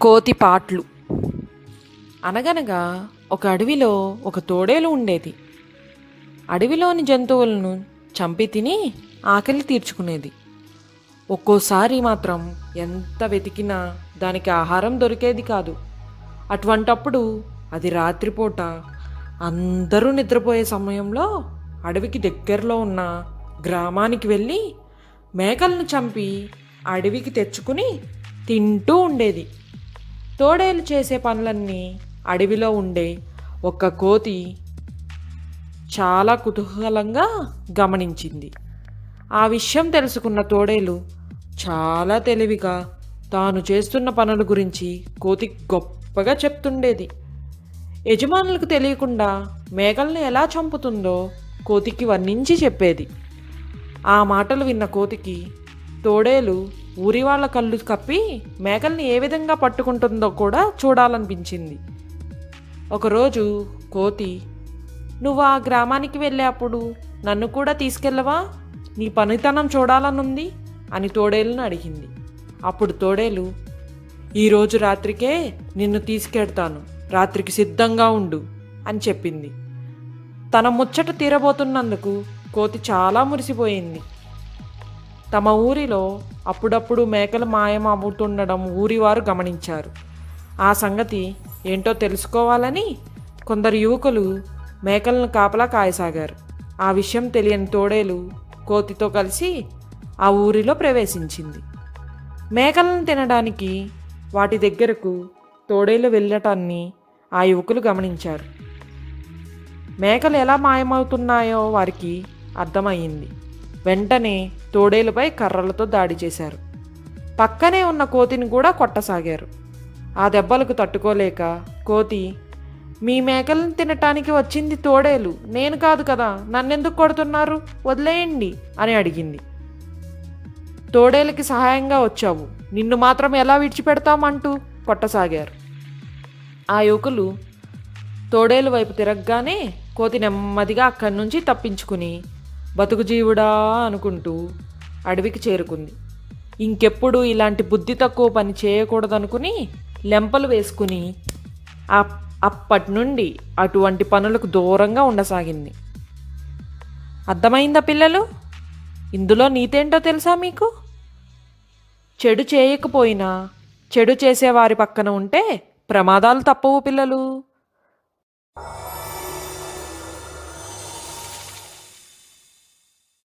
కోతి పాట్లు. అనగనగా ఒక అడవిలో ఒక తోడేలు ఉండేది. అడవిలోని జంతువులను చంపి తిని ఆకలి తీర్చుకునేది. ఒక్కోసారి మాత్రం ఎంత వెతికినా దానికి ఆహారం దొరికేది కాదు. అటువంటప్పుడు అది రాత్రిపూట అందరూ నిద్రపోయే సమయంలో అడవికి దగ్గరలో ఉన్న గ్రామానికి వెళ్ళి మేకలను చంపి అడవికి తెచ్చుకుని తింటూ ఉండేది. తోడేలు చేసే పనులన్నీ అడవిలో ఉండే ఒక్క కోతి చాలా కుతూహలంగా గమనించింది. ఆ విషయం తెలుసుకున్న తోడేలు చాలా తెలివిగా తాను చేస్తున్న పనుల గురించి కోతి గొప్పగా చెప్తుండేది. యజమానులకు తెలియకుండా మేకలను ఎలా చంపుతుందో కోతికి వర్ణించి చెప్పేది. ఆ మాటలు విన్న కోతికి తోడేలు ఊరి వాళ్ళ కళ్ళు కప్పి మేకల్ని ఏ విధంగా పట్టుకుంటుందో కూడా చూడాలనిపించింది. ఒకరోజు కోతి నువ్వు ఆ గ్రామానికి వెళ్ళేప్పుడు నన్ను కూడా తీసుకెళ్ళవా? నీ పనితనం చూడాలనుంది? అని తోడేలును అడిగింది. అప్పుడు తోడేలు ఈరోజు రాత్రికే నిన్ను తీసుకెడతాను. రాత్రికి సిద్ధంగా ఉండు అని చెప్పింది. తన ముచ్చట తీరబోతున్నందుకు కోతి చాలా మురిసిపోయింది. తమ ఊరిలో అప్పుడప్పుడు మేకలు మాయమవుతుండడం ఊరివారు గమనించారు. ఆ సంగతి ఏంటో తెలుసుకోవాలని కొందరు యువకులు మేకలను కాపలా కాయసాగారు. ఆ విషయం తెలియని తోడేలు కోతితో కలిసి ఆ ఊరిలో ప్రవేశించింది. మేకలను తినడానికి వాటి దగ్గరకు తోడేలు వెళ్ళటాన్ని ఆ యువకులు గమనించారు. మేకలు ఎలా మాయమవుతున్నాయో వారికి అర్థమయ్యింది. వెంటనే తోడేలుపై కర్రలతో దాడి చేశారు. పక్కనే ఉన్న కోతిని కూడా కొట్టసాగారు. ఆ దెబ్బలకు తట్టుకోలేక కోతి మీ మేకలను తినటానికి వచ్చింది తోడేలు. నేను కాదు కదా నన్నెందుకు కొడుతున్నారు? వదిలేయండి అని అడిగింది. తోడేలకి సహాయంగా వచ్చావు. నిన్ను మాత్రం ఎలా విడిచిపెడతామంటూ కొట్టసాగారు. ఆ యువకులు తోడేలు వైపు తిరగగానే కోతి నెమ్మదిగా అక్కడి నుంచి తప్పించుకుని బతుకు జీవుడా అనుకుంటూ అడవికి చేరుకుంది. ఇంకెప్పుడు ఇలాంటి బుద్ధి తక్కువ పని చేయకూడదనుకుని లెంపలు వేసుకుని అప్- అప్పటి నుండి అటువంటి పనులకు దూరంగా ఉండసాగింది. అర్థమైందా పిల్లలు? ఇందులో నీతేంటో తెలుసా మీకు? చెడు చేయకపోయినా చెడు చేసేవారి పక్కన ఉంటే ప్రమాదాలు తప్పవు పిల్లలు.